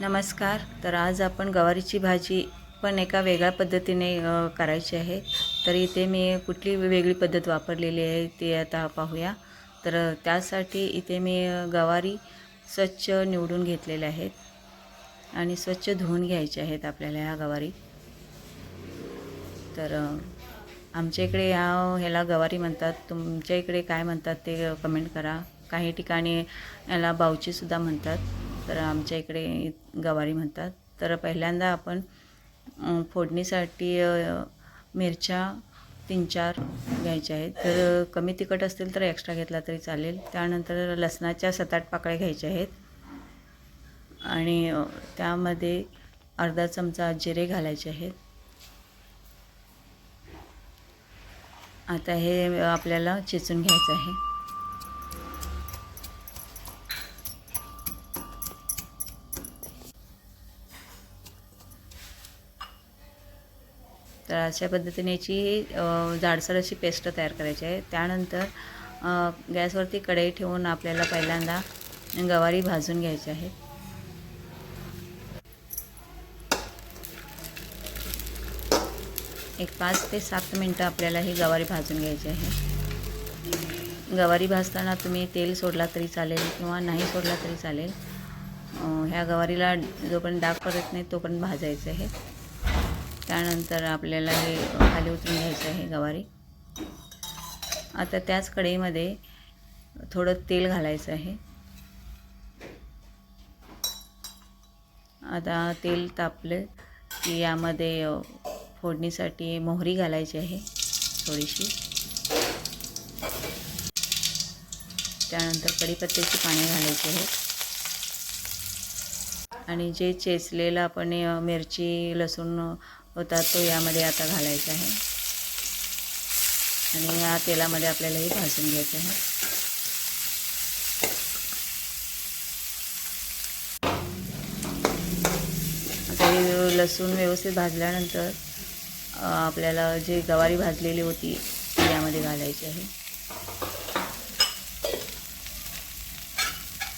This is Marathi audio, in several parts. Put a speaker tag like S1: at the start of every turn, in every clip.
S1: नमस्कार. तर आज आपण गवारीची भाजी पण एका वेगळ्या पद्धतीने करायची आहे. तर इथे मी कुठली वेगळी पद्धत वापरलेली आहे ते आता पाहूया. तर त्यासाठी इथे मी गवारी स्वच्छ निवडून घेतलेल्या आहेत. आणि स्वच्छ धुवून घ्यायच्या आहेत आपल्याला ह्या गवारी. तर आमच्या इकडे ह्या ह्याला गवारी म्हणतात. तुमच्या इकडे काय म्हणतात ते कमेंट करा. काही ठिकाणी याला बावचीसुद्धा म्हणतात. तर आमच्या इकडे गवारी म्हणतात. तर पहिल्यांदा आपण फोडणीसाठी मिरच्या तीन चार घ्यायच्या आहेत. तर कमी तिखट असतील तर एक्स्ट्रा घेतला तरी चालेल. त्यानंतर लसणाच्या सात आठ पाकळ्या घ्यायच्या आहेत. आणि त्यामध्ये अर्धा चमचा जिरे घालायचे आहेत. आता हे आपल्याला चेचून घ्यायचं आहे. तर अशा पद्धतीने याची जाडसर अशी पेस्ट तयार करायची आहे. त्यानंतर गॅसवरती कढई ठेवून आपल्याला पहिल्यांदा गवारी भाजून घ्यायची आहे. एक पाच ते सात मिनटं आपल्याला ही गवारी भाजून घ्यायची आहे. गवारी भाजताना तुम्ही तेल सोडला तरी चालेल किंवा नाही सोडला तरी चालेल. ह्या गवारीला जोपर्यंत डाग पडत नाही तोपर्यंत भाजायचं आहे. त्यानंतर आपल्याला हे खाली उतरून घ्यायचं आहे गवारी. आता त्याच कढईमध्ये थोडं तेल घालायचं आहे. आता तेल तापलं की यामध्ये फोडणीसाठी मोहरी घालायची आहे थोडीशी. त्यानंतर कढीपत्त्याची पाने घालायची आहे आणि जे चेचलेलं आपण मिरची लसूण होता तो यामध्ये आता घालायचा आहे. आणि या तेलामध्ये आपल्याला हे भाजून घ्यायचं आहे. आता हे लसूण व्यवस्थित भाजल्यानंतर आपल्याला जी गवारी भाजलेली होती ती यामध्ये घालायची आहे.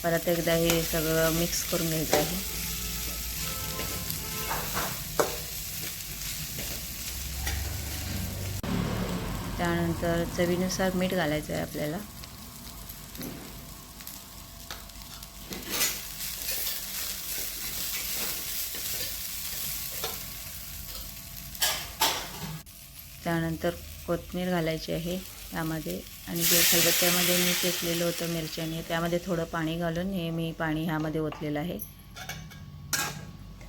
S1: परत एकदा हे सगळं मिक्स करून घ्यायचं आहे. त्यानंतर चवीनुसार मीठ घालायचं आहे आपल्याला. त्यानंतर कोथमीर घालायची आहे त्यामध्ये आणि जे खलबत्त्यामध्ये मी केसलेलं होतं मिरच्याने त्यामध्ये थोडं पाणी घालून हे मी पाणी ह्यामध्ये ओतलेलं आहे.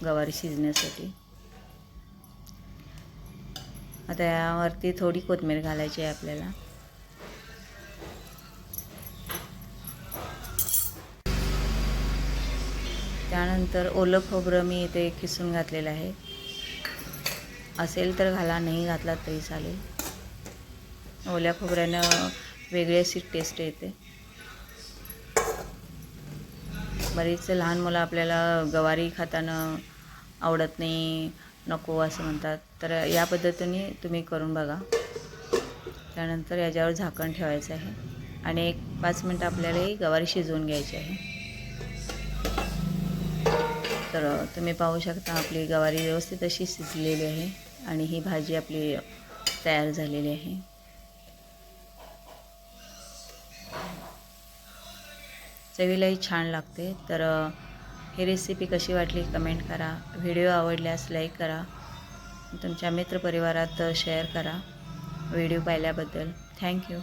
S1: गवारी शिजण्यासाठी. आता यावरती थोडी कोथमीर घालायची आहे आपल्याला. त्यानंतर ओलं खोबरं मी इथे किसून घातलेलं आहे. असेल तर घाला नाही घातला तरी चालेल. ओल्या खोबऱ्यानं वेगळी अशी टेस्ट येते. बरीच लहान मुलं आपल्याला गवारी खाताना आवडत नाही नको असं म्हणतात. तर या पद्धतीने तुम्ही करून बघा. त्यानंतर याच्यावर झाकण ठेवायचं आहे. आणि एक पाच मिनटं आपल्याला ही गवारी शिजवून घ्यायची आहे. तर तुम्ही पाहू शकता आपली गवारी व्यवस्थित अशी शिजलेली आहे. आणि ही भाजी आपली तयार झालेली आहे. चवीलाही छान लागते. तर ही रेसिपी कशी वाटली कमेंट करा. व्हिडिओ आवडल्यास लाईक करा. तुमच्या मित्रपरिवारात शेअर करा. व्हिडिओ पाहिल्याबद्दल. Thank you